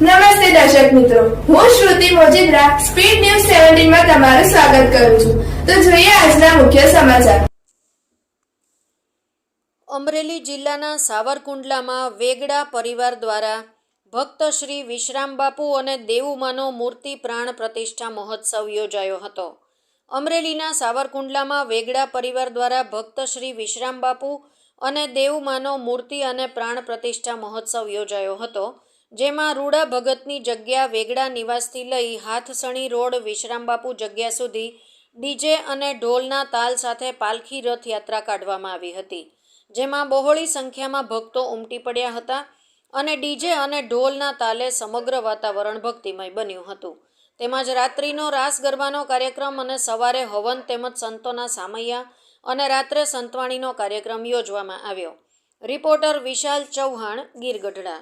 નમસ્તે દર્શક મિત્રો. હું શ્રુતિ મોજીદ્રા, સ્પીડ ન્યૂઝ સેવન્ટીનમાં તમારું સ્વાગત કરું છું. તો જોઈએ આજના મુખ્ય સમાચાર. અમરેલી જિલ્લાના સાવરકુંડલામાં વેગડા પરિવાર દ્વારા ભક્ત શ્રી વિશ્રામબાપુ અને દેવુમાનો મૂર્તિ પ્રાણ પ્રતિષ્ઠા મહોત્સવ યોજાયો હતો. અમરેલીના સાવરકુંડલામાં વેગડા પરિવાર દ્વારા ભક્ત શ્રી વિશ્રામબાપુ અને દેવુમાનો મૂર્તિ અને પ્રાણ પ્રતિષ્ઠા મહોત્સવ યોજાયો હતો. જેમાં રૂડા ભગતની જગ્યા વેગડા નિવાસથી લઈ હાથસણી રોડ વિશ્રામબાપુ જગ્યા સુધી ડીજે અને ઢોલના તાલ સાથે પાલખી રથયાત્રા કાઢવામાં આવી હતી, જેમાં બહોળી સંખ્યામાં ભક્તો ઉમટી પડ્યા હતા અને ડીજે અને ઢોલના તાલે સમગ્ર વાતાવરણ ભક્તિમય બન્યું હતું. તેમજ રાત્રિનો રાસ ગરબાનો કાર્યક્રમ અને સવારે હવન તેમજ સંતોના સામૈયા અને રાત્રે સંતવાણીનો કાર્યક્રમ યોજવામાં આવ્યો. રિપોર્ટર વિશાલ ચૌહાણ ગીરગઢડા